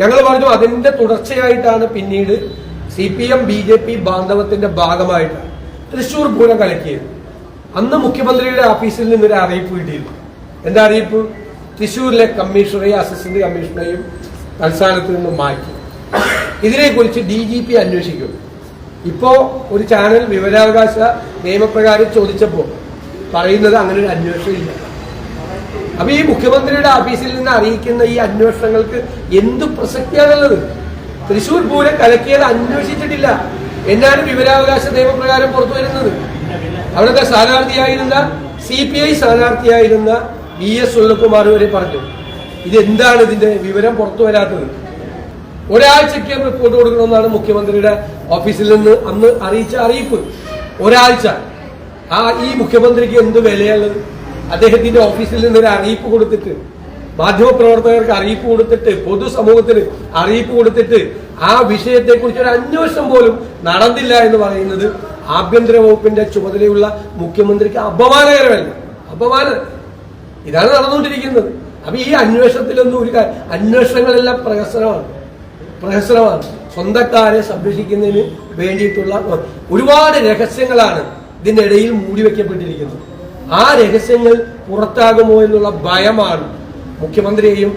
ഞങ്ങൾ പറഞ്ഞു അതിന്റെ തുടർച്ചയായിട്ടാണ് പിന്നീട് C P M B J P ബാന്ധവത്തിന്റെ ഭാഗമായിട്ട് തൃശൂർ പൂരം കലക്കിയത്. അന്ന് മുഖ്യമന്ത്രിയുടെ ഓഫീസിൽ നിന്നൊരു അറിയിപ്പ് കിട്ടിയിരുന്നു. എന്താ അറിയിപ്പ്? തൃശൂരിലെ കമ്മീഷണറെയും അസിസ്റ്റന്റ് കമ്മീഷണറെയും തൽസ്ഥാനത്ത് നിന്ന് മാറ്റി. ഇതിനെക്കുറിച്ച് ഡി ജി പി അന്വേഷിക്കും. ഇപ്പോ ഒരു ചാനൽ വിവരാവകാശ നിയമപ്രകാരം ചോദിച്ചപ്പോൾ പറയുന്നത് അങ്ങനെ ഒരു അന്വേഷണം ഇല്ല അപ്പൊ ഈ മുഖ്യമന്ത്രിയുടെ ഓഫീസിൽ നിന്ന് അറിയിക്കുന്ന ഈ അന്വേഷണങ്ങൾക്ക് എന്ത് പ്രസക്തിയാണുള്ളത്? തൃശൂർ പൂരം കലക്കിയത് അന്വേഷിച്ചിട്ടില്ല. എന്നാണ് വിവരാവകാശ നിയമപ്രകാരം പുറത്തു വരുന്നത്. അവിടുത്തെ സ്ഥാനാർത്ഥിയായിരുന്ന സി പി ഐ സ്ഥാനാർത്ഥിയായിരുന്ന വി എസ് സുനിൽകുമാർ വരെ പറഞ്ഞു. ഇതെന്താണ് ഇതിന്റെ വിവരം പുറത്തു വരാത്തത്? ഒരാഴ്ചയ്ക്ക് റിപ്പോർട്ട് കൊടുക്കണമെന്നാണ് മുഖ്യമന്ത്രിയുടെ ഓഫീസിൽ നിന്ന് അന്ന് അറിയിച്ച അറിയിപ്പ്. ഒരാഴ്ച. ആ ഈ മുഖ്യമന്ത്രിക്ക് എന്ത് വിലയുള്ളത് അദ്ദേഹത്തിന്റെ ഓഫീസിൽ നിന്ന് ഒരു അറിയിപ്പ് കൊടുത്തിട്ട് മാധ്യമപ്രവർത്തകർക്ക് അറിയിപ്പ് കൊടുത്തിട്ട് പൊതുസമൂഹത്തിന് അറിയിപ്പ് കൊടുത്തിട്ട് ആ വിഷയത്തെക്കുറിച്ച് ഒരു അന്വേഷണം പോലും നടന്നില്ല എന്ന് പറയുന്നത് ആഭ്യന്തര വകുപ്പിന്റെ ചുമതലയുള്ള മുഖ്യമന്ത്രിക്ക് അപമാനകരമല്ല. അപമാന ഇതാണ് നടന്നുകൊണ്ടിരിക്കുന്നത്. അപ്പൊ ഈ അന്വേഷണത്തിലൊന്നും ഒരു അന്വേഷണങ്ങളെല്ലാം പ്രഹസനമാണ്. പ്രഹസനമാണ്. സ്വന്തക്കാരെ സംരക്ഷിക്കുന്നതിന് വേണ്ടിയിട്ടുള്ള ഒരുപാട് രഹസ്യങ്ങളാണ് ഇതിനിടയിൽ മൂടി വെക്കപ്പെട്ടിരിക്കുന്നത് ആ രഹസ്യങ്ങൾ പുറത്താകുമോ എന്നുള്ള ഭയമാണ് മുഖ്യമന്ത്രിയെയും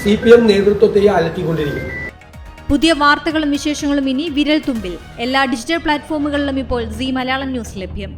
സി പി എം നേതൃത്വത്തെയും അലട്ടിക്കൊണ്ടിരിക്കുന്നത്. പുതിയ വാർത്തകളും വിശേഷങ്ങളും ഇനി വിരൽ തുമ്പിൽ എല്ലാ ഡിജിറ്റൽ പ്ലാറ്റ്ഫോമുകളിലും ഇപ്പോൾ സി മലയാളം ന്യൂസ് ലഭ്യം.